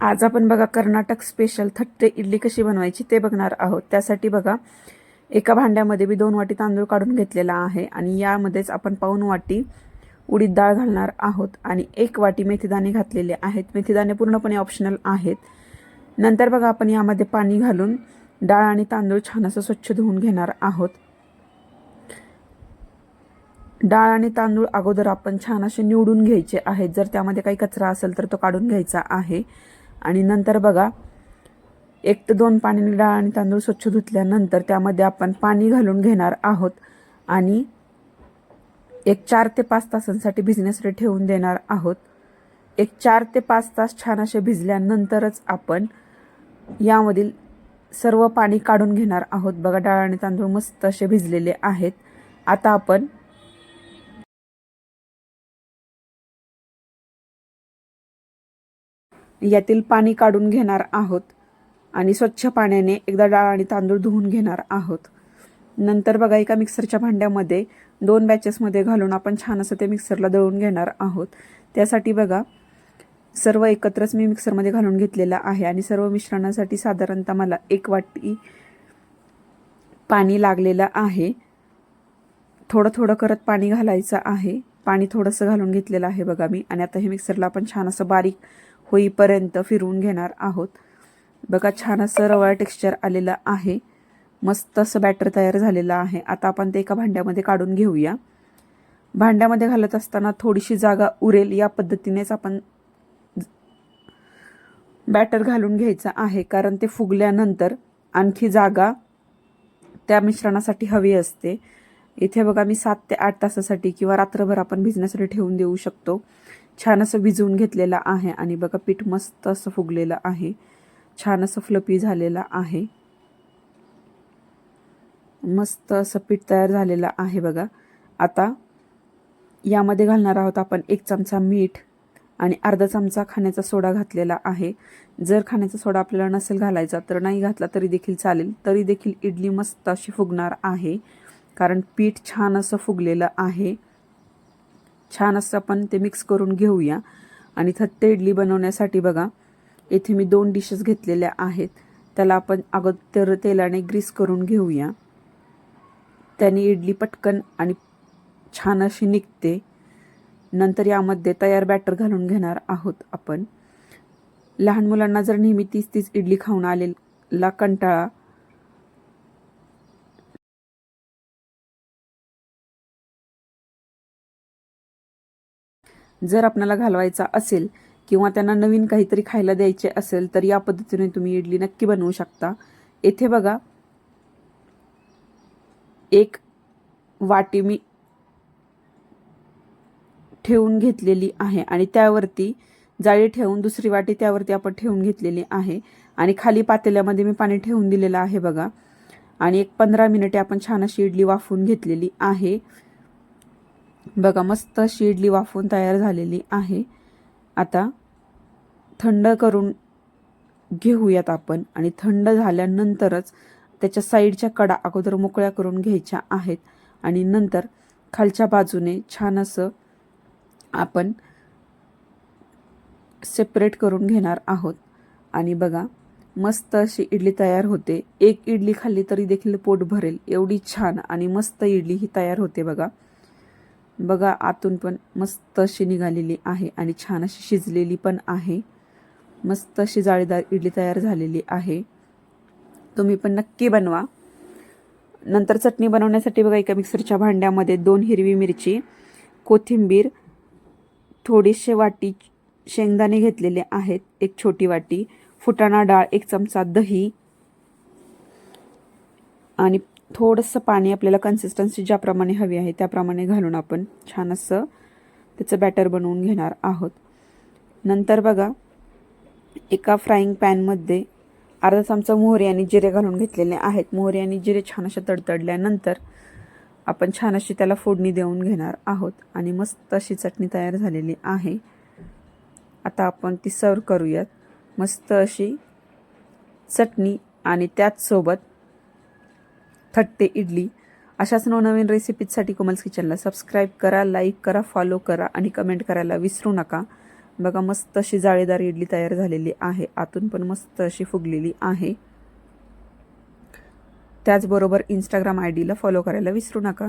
आज आपण बघा कर्नाटक स्पेशल थट्टे इडली कशी बनवायची ते बघणार आहोत. त्यासाठी बघा एका भांड्यामध्ये मी दोन वाटी तांदूळ काढून घेतलेला आहे आणि यामध्येच आपण पाऊन वाटी उडीद डाळ घालणार आहोत आणि एक वाटी मेथीदाणे घातलेले आहेत. मेथीदाणे पूर्णपणे ऑप्शनल आहेत. नंतर बघा आपण यामध्ये पाणी घालून डाळ आणि तांदूळ छान असं स्वच्छ धुवून घेणार आहोत. डाळ आणि तांदूळ अगोदर आपण छान असे निवडून घ्यायचे आहेत. जर त्यामध्ये काही कचरा असेल तर तो काढून घ्यायचा आहे. आणि नंतर बघा एक ते दोन पाण्याने डाळ आणि तांदूळ स्वच्छ धुतल्यानंतर त्यामध्ये आपण पाणी घालून घेणार आहोत आणि एक चार ते पाच तासांसाठी भिजण्यासाठी ठेवून देणार आहोत. एक चार ते पाच तास छान असे भिजल्यानंतरच आपण यामधील सर्व पाणी काढून घेणार आहोत. बघा डाळ आणि तांदूळ मस्त असे भिजलेले आहेत. आता आपण यातील पाणी काढून घेणार आहोत आणि स्वच्छ पाण्याने एकदा डाळ आणि तांदूळ धुवून घेणार आहोत. नंतर बघा एका मिक्सरच्या भांड्यामध्ये दोन बॅचेसमध्ये घालून आपण छान असं ते मिक्सरला दळून घेणार आहोत. त्यासाठी बघा सर्व एकत्रच मी मिक्सरमध्ये घालून घेतलेलं आहे आणि सर्व मिश्रणासाठी साधारणतः मला एक वाटी पाणी लागलेलं आहे. थोडं थोडं करत पाणी घालायचं आहे. पाणी थोडंसं घालून घेतलेलं आहे बघा मी आणि आता हे मिक्सरला आपण छान असं बारीक होईपर्यंत फिरवून घेणार आहोत. बघा छान असं रवळ टेक्स्चर आलेलं आहे. मस्त असं बॅटर तयार झालेलं आहे. आता आपण ते एका भांड्यामध्ये काढून घेऊया. भांड्यामध्ये घालत असताना थोडीशी जागा उरेल. या पद्धतीनेच आपण बॅटर घालून घ्यायचं आहे. कारण ते फुगल्यानंतर आणखी जागा त्या मिश्रणासाठी हवी असते. इथे बघा मी सात ते आठ तासासाठी किंवा रात्रभर आपण भिजण्यासाठी ठेवून देऊ शकतो. छान असं भिजवून घेतलेलं आहे आणि बघा पीठ मस्त असं फुगलेलं आहे. छान असं फ्लपी झालेलं आहे. मस्त असं पीठ तयार झालेलं आहे बघा. आता यामध्ये घालणार आहोत आपण एक चमचा मीठ आणि अर्धा चमचा खाण्याचा सोडा घातलेला आहे. जर खाण्याचा सोडा आपल्याला नसेल घालायचा तर नाही घातला तरी देखील चालेल. तरी देखील इडली मस्त अशी फुगणार आहे. कारण पीठ छान असं फुगलेलं आहे. छान असं आपण ते मिक्स करून घेऊया. आणि थत्ते इडली बनवण्यासाठी बघा येथे मी दोन डिशेस घेतलेल्या आहेत. त्याला आपण अगोदर तेलाने ग्रीस करून घेऊया. त्याने इडली पटकन आणि छान अशी निघते. नंतर यामध्ये तयार बॅटर घालून घेणार आहोत आपण. लहान मुलांना जर नेहमी तीच तीच इडली खाऊन आलेला कंटाळा जर आपल्याला घालवायचा असेल किंवा त्यांना नवीन काहीतरी खायला द्यायचे असेल तर या पद्धतीने तुम्ही इडली नक्की बनवू शकता. येथे बघा एक वाटी मी ठेवून घेतलेली आहे आणि त्यावरती जाळी ठेवून दुसरी वाटी त्यावरती आपण ठेवून घेतलेली आहे. आणि खाली पातेल्यामध्ये मी पाणी ठेवून दिलेलं आहे बघा. आणि एक पंधरा मिनिटे आपण छान अशी इडली वाफवून घेतलेली आहे. बघा मस्त अशी इडली वाफून तयार झालेली आहे. आता थंड करून घेऊयात आपण. आणि थंड झाल्यानंतरच त्याच्या साईडच्या कडा अगोदर मोकळ्या करून घ्यायच्या आहेत. आणि नंतर खालच्या बाजूने छान असं आपण सेपरेट करून घेणार आहोत. आणि बघा मस्त अशी इडली तयार होते. एक इडली खाल्ली तरी देखील पोट भरेल. एवढी छान आणि मस्त इडली ही तयार होते बघा. बघा आतून पण मस्त अशी निघालेली आहे आणि छान अशी शिजलेली पण आहे. मस्त अशी जाळीदार इडली तयार झालेली आहे. तुम्ही पण नक्की बनवा. नंतर चटणी बनवण्यासाठी बघा एका मिक्सरच्या भांड्यामध्ये दोन हिरवी मिरची कोथिंबीर थोडीशे वाटी शेंगदाणे घेतलेले आहेत एक छोटी वाटी फुटाणा डाळ एक चमचा दही आणि थोडंसं पाणी आपल्याला कन्सिस्टन्सी ज्याप्रमाणे हवी आहे त्याप्रमाणे घालून आपण छान असं त्याचं बॅटर बनवून घेणार आहोत. नंतर बघा एका फ्राईंग पॅनमध्ये अर्धा चमचा मोहरी आणि जिरे घालून घेतलेले आहेत. मोहरी आणि जिरे छान अशा तडतडल्यानंतर आपण छान अशी त्याला फोडणी देऊन घेणार आहोत आणि मस्त अशी चटणी तयार झालेली आहे. आता आपण ती सर्व करूयात. मस्त अशी चटणी आणि त्याचसोबत खट्टे इडली. अशाच नवनवीन रेसिपीजसाठी कोमल्स किचनला सबस्क्राईब करा लाईक करा फॉलो करा आणि कमेंट करायला विसरू नका. बघा मस्त अशी जाळीदार इडली तयार झालेली आहे. आतून पण मस्त अशी फुगलेली आहे. त्याचबरोबर इंस्टाग्राम आय डीला फॉलो करायला विसरू नका.